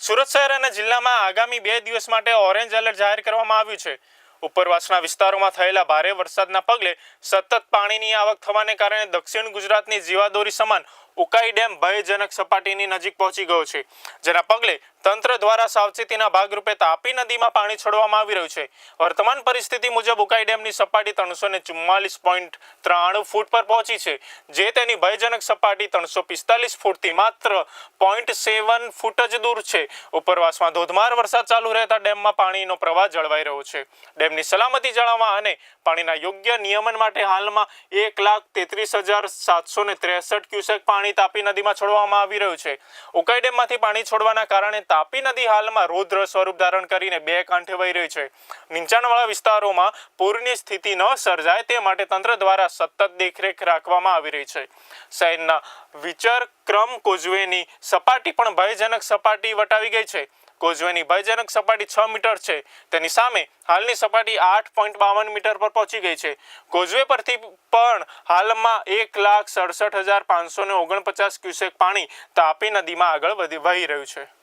સુરત શહેર અને જિલ્લામાં આગામી બે દિવસ માટે ઓરેન્જ એલર્ટ જાહેર કરવામાં આવ્યું છે. ઉપરવાસના વિસ્તારોમાં થયેલા ભારે વરસાદના પગલે સતત પાણીની આવક થવાને કારણે દક્ષિણ ગુજરાતની જીવાદોરી સમાન ઉકાઈ ડેમ ભયજનક સપાટીની નજીક પહોંચી ગયો છે, જેના પગલે તંત્ર દ્વારા સાવચેતીના ભાગરૂપે તાપી નદીમાં પાણી છોડવામાં આવી રહ્યું છે. વર્તમાન પરિસ્થિતિ મુજબ ઉકાઈ ડેમની સપાટી ત્રણસો ને ચુમ્માલીસ પોઈન્ટ ત્રાણું ફૂટ પર પહોંચી છે, જે તેની ભયજનક સપાટી ત્રણસો પિસ્તાલીસ ફૂટથી માત્ર પોઈન્ટ સેવન ફૂટ જ દૂર છે. ઉપરવાસમાં ધોધમાર વરસાદ ચાલુ રહેતા ડેમમાં પાણીનો પ્રવાહ જળવાઈ રહ્યો છે. ડેમની સલામતી જાળવવા અને પાણીના યોગ્ય નિયમન માટે હાલમાં એક લાખ તેત્રીસ હજાર સાતસો ને ત્રેસઠ ક્યુસેક પાણી તાપી નદીમાં છોડવામાં આવી રહ્યું છે. ઉકાઈ ડેમમાંથી પાણી છોડવાના કારણે તાપી નદી હાલમાં રૌદ્ર સ્વરૂપ ધારણ કરીને બે કાંઠે વહી રહી છે. નીચાણવાળા વિસ્તારોમાં પૂરની સ્થિતિ ન સર્જાય તે માટે તંત્ર દ્વારા સતત દેખરેખ રાખવામાં આવી રહી છે. શહેરના વિચાર ક્રમ કોઝવેની સપાટી પણ ભયજનક સપાટી વટાવી ગઈ છે. કોઝવેની ભયજનક સપાટી છ મીટર છે. તેની સામે હાલની સપાટી આઠ પોઈન્ટ બાવન મીટર પર પહોંચી ગઈ છે. કોઝવે પરથી પણ હાલમાં એક લાખ સડસઠ હજાર પાંચસો ઓગણપચાસ ક્યુસેક પાણી તાપી નદીમાં આગળ વધી વહી રહ્યું છે.